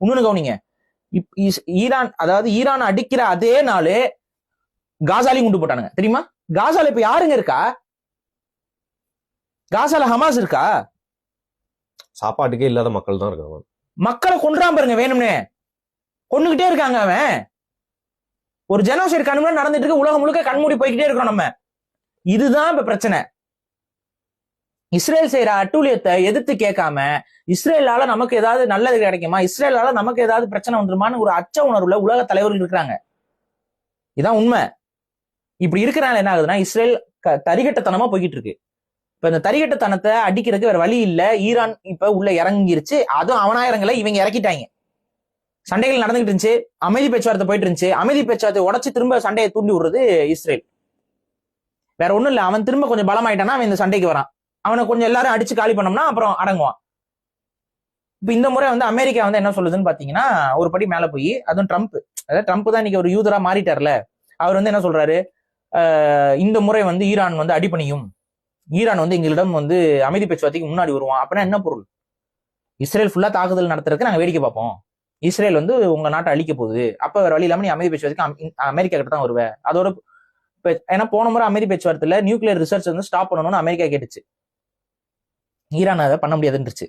இன்னொன்னு கவனிங்க. ஈரான் அதாவது ஈரான் அடிக்கிற அதே நாளு காசாலையும் குண்டு போட்டானுங்க. தெரியுமா? காசால இப்ப யாருங்க இருக்கா? காசால ஹமாஸ் இருக்கா? சாப்பாட்டுக்கே இல்லாத மக்கள் தான் இருக்காங்க. மக்களை கொன்றான் பாருங்க வேணும்னே. கொன்னுகிட்டே இருக்காங்க அவன். ஒரு ஜெனோசைடு கண்முறை நடந்துட்டு இருக்கு உலகம் முழுக்க கண்மூடி போய்கிட்டே இருக்கிறோம் நம்ம. இதுதான் இப்ப பிரச்சனை. இஸ்ரேல் செய்யற அட்டூழியத்தை எதிர்த்து கேட்காம இஸ்ரேலால நமக்கு ஏதாவது நல்லது கிடைக்குமா? இஸ்ரேலால நமக்கு ஏதாவது பிரச்சனை வந்துருமான்னு ஒரு அச்ச உணர்வுல உலக தலைவர்கள் இருக்கிறாங்க. இதான் உண்மை. இப்படி இருக்கிறனால என்ன ஆகுதுன்னா இஸ்ரேல் க- தரிகட்டத்தனமா போய்கிட்டு இருக்கு இப்ப இந்த தரிகட்டத்தனத்தை அடிக்கிறதுக்கு வேற வழி இல்ல. ஈரான் இப்ப உள்ள இறங்கிருச்சு. அதுவும் அவனாயிரங்களை இவங்க இறக்கிட்டாங்க. சண்டைகள் நடந்துகிட்டு இருந்துச்சு. அமைதி பேச்சுவார்த்தை போயிட்டு இருந்துச்சு. அமைதி பேச்சுவார்த்தை உடச்சு திரும்ப சண்டையை தூண்டி விடுறது இஸ்ரேல். வேற ஒண்ணும் இல்ல. அவன் திரும்ப கொஞ்சம் பலமாயிட்டானா அவன் இந்த சண்டைக்கு வரான். அவனை கொஞ்சம் எல்லாரும் அடிச்சு காலி பண்ணோம்னா அப்புறம் அடங்குவான். இப்போ இந்த முறை வந்து அமெரிக்கா வந்து என்ன சொல்லுதுன்னு பாத்தீங்கன்னா ஒரு படி மேல போய் அதுவும் ட்ரம்ப். அதாவது ட்ரம்ப் தான் இன்னைக்கு ஒரு யூதரா மாறிட்டார்ல. அவர் வந்து என்ன சொல்றாரு? இந்த முறை வந்து ஈரான் வந்து அடிப்பணியும் ஈரான் வந்து எங்களிடம் வந்து அமைதி பேச்சுவார்த்தைக்கு முன்னாடி வருவான். அப்படின்னா என்ன பொருள்? இஸ்ரேல் ஃபுல்லா தாக்குதல் நடத்துறதுக்கு நாங்க வேடிக்கை பார்ப்போம். இஸ்ரேல் வந்து உங்க நாட்டை அழிக்க போகுது. அப்ப வேற வழி இல்லாம நீ அமைதி பேச்சுவார்த்தைக்கு அம்- அமெரிக்கா கிட்ட தான் வருவேன் அதோட ஏன்னா போன முறை அமைதி பேச்சுவார்த்தையில நியூக்ளியர் ரிசர்ச் வந்து ஸ்டாப் பண்ணணும்னு அமெரிக்கா கேட்டுச்சு. ஈரான் அதை பண்ண முடியாதுன்றுச்சு.